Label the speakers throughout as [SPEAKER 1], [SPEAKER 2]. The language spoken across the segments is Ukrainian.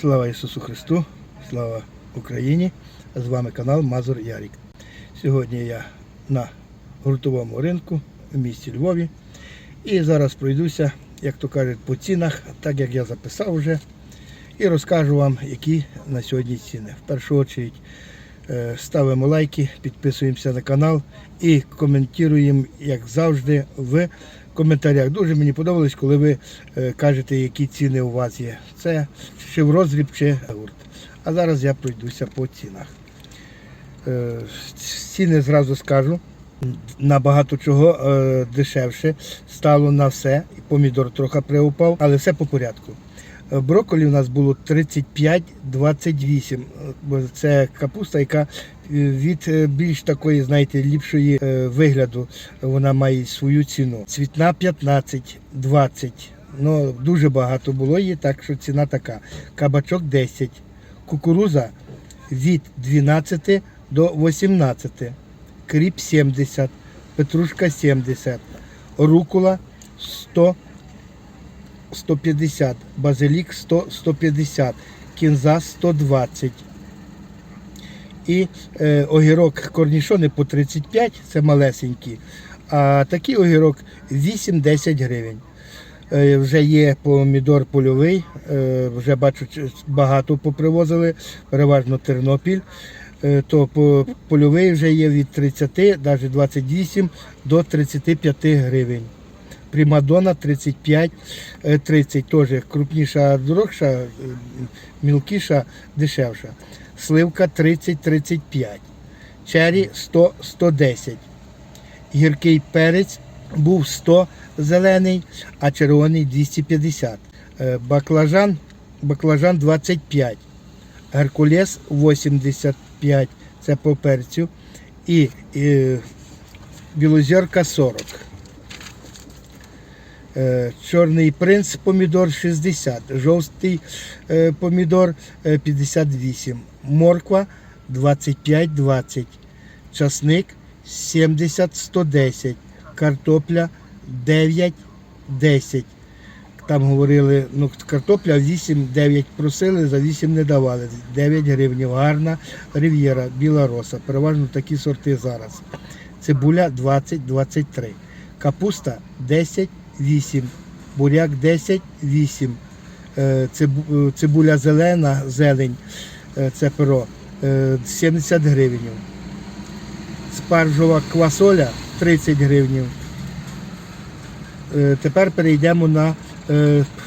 [SPEAKER 1] Слава Ісусу Христу, слава Україні! З вами канал Мазур Ярік. Сьогодні я на гуртовому ринку в місті Львові. І зараз пройдуся, як то кажуть, по цінах, так як я записав вже. І розкажу вам, які на сьогодні ціни. В першу чергу е, ставимо лайки, підписуємося на канал і коментуємо, як завжди, в коментарях. Дуже мені подобалось, коли ви е, кажете, які ціни у вас є. Це чи в розріб, чи гурт. А зараз я пройдуся по цінах. Е, Ціни зразу скажу. Набагато чого е, дешевше стало на все. Помідор трохи приупав, але все по порядку. Е, Брокколі у нас було 35-28. Е, Це капуста, яка е, від більш такої, знаєте, ліпшої вигляду вона має свою ціну. Цвітна 15-20. Ну, дуже багато було її, так що ціна така. Кабачок 10. Кукуруза від 12 до 18. Кріп 70. Петрушка 70. Рукула 100 150, базилік 100, 150, кінза 120. І е, огірок корнішони по 35, це малесенькі. А такий огірок 8-10 гривень. Е, вже є помідор польовий, е, вже бачу, багато попривозили, переважно Тернопіль. Е, то по- польовий вже є від 30, навіть 28 до 35 гривень. Примадона 35, е, 30 теж крупніша дорогша, е, мілкіша, дешевша. Сливка 30-35. Чері 100-110. Гіркий перець був 100 зелений, а червоний 250. Е, Баклажан, баклажан 25. Геркулес 85. Це по перцю. І, і білозірка 40. Е, Чорний принц помідор 60, жовтий е, помідор е, 58, морква 25-20, часник 70-110, картопля 9-10. Там говорили, ну картопля 8-9 просили, за 8 не давали. 9 гривень. Гарна рив'єра, біла роса. Переважно такі сорти зараз. Цибуля 20-23. Капуста 10 8, буряк 10, 8, Е, е, цибуля зелена, зелень, е, це перо, е, 70 гривень. Спаржова квасоля 30 гривень. Тепер перейдемо на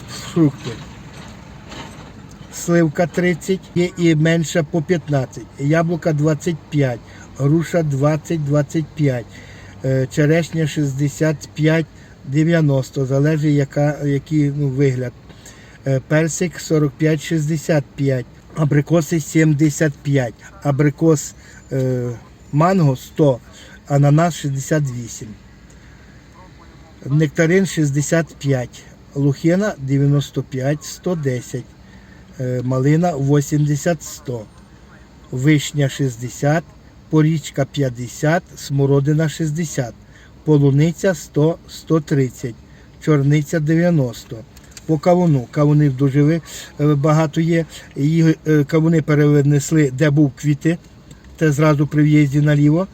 [SPEAKER 1] фрукти. Сливка 30 є і менша по 15, яблука 25, груша 20-25, е, черешня 65 90, залежить яка, який ну, вигляд. Е, Персик 45-65, абрикоси 75, абрикос е, манго 100, ананас 68, нектарин 65, лухина 95, 110, е, малина 80-100, вишня 60, порічка 50, смородина 60 полуниця 100, 130, чорниця 90. По кавуну. Кавунів дуже багато є. Її е, кавуни перенесли, де був квіти, це зразу при в'їзді наліво.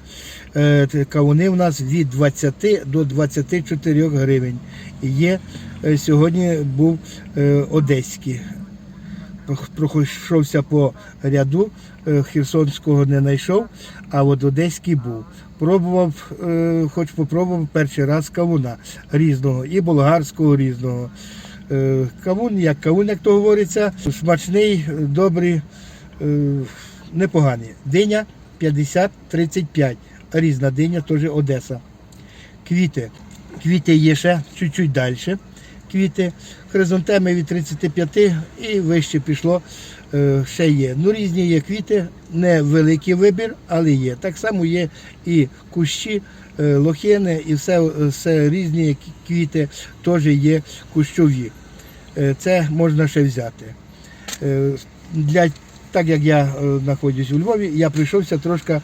[SPEAKER 1] Е, Кавуни у нас від 20 до 24 гривень. Є е, сьогодні був одеський. Пройшовся по ряду, е, Херсонського не знайшов, а от Одеський був. Пробував, е, хоч попробував перший раз кавуна різного і болгарського різного. Е, Кавун, як кавун, як то говориться, смачний, добрий, непоганий. Диня 50-35. Різна диня, теж Одеса. Квіти. Квіти є ще чуть-чуть далі. Квіти. Хризантеми від 35 і вище пішло. е, Ще є. Ну, різні є квіти, не великий вибір, але є. Так само є і кущі, е, лохини, і все, все різні квіти теж є кущові. Е, Це можна ще взяти. Для, так як я знаходжусь у Львові, я прийшовся трошки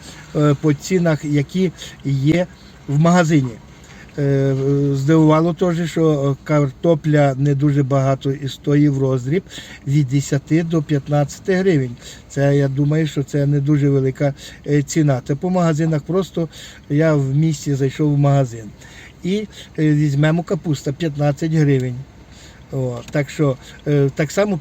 [SPEAKER 1] по цінах, які є в магазині. Е, Здивувало теж, що картопля не дуже багато і стоїть в роздріб від 10 до 15 гривень. Це я думаю, що це не дуже велика е, ціна. Це по магазинах просто я в місті зайшов в магазин. І е, візьмемо капуста 15 гривень. О, так що е, так само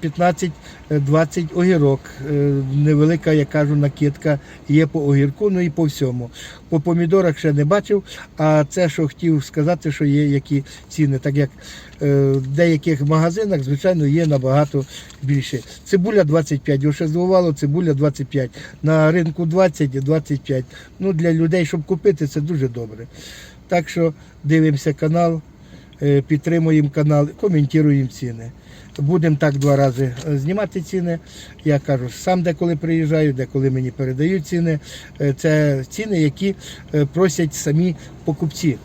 [SPEAKER 1] 15-20 огірок. Е, невелика, я кажу, накидка є по огірку, ну і по всьому. По помідорах ще не бачив, а це, що хотів сказати, що є які ціни, так як е, в деяких магазинах, звичайно, є набагато більше. Цибуля 25, його ще здивувало, цибуля 25. На ринку 20-25. Ну, для людей, щоб купити, це дуже добре. Так що дивимося канал е, підтримуємо канал, коментуємо ціни. Будемо так два рази е, знімати ціни. Я кажу, сам деколи приїжджаю, деколи мені передають ціни. Е, Це ціни, які е, просять самі покупці.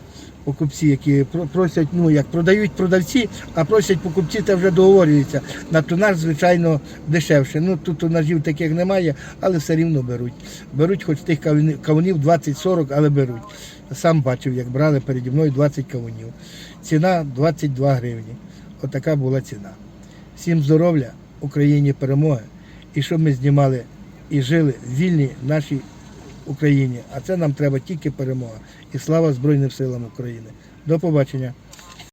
[SPEAKER 1] Покупці, які просять, ну як продають продавці, а просять покупці, та вже договорюються. На тонаж, звичайно, дешевше. Ну тут тонажів таких немає, але все рівно беруть. Беруть хоч тих кавунів 20-40, але беруть. Сам бачив, як брали переді мною 20 кавунів. Ціна 22 гривні. Отака була ціна. Всім здоров'я, Україні перемоги. І щоб ми знімали і жили в вільній нашій Україні. А це нам треба тільки перемога. І слава Збройним силам України. До побачення.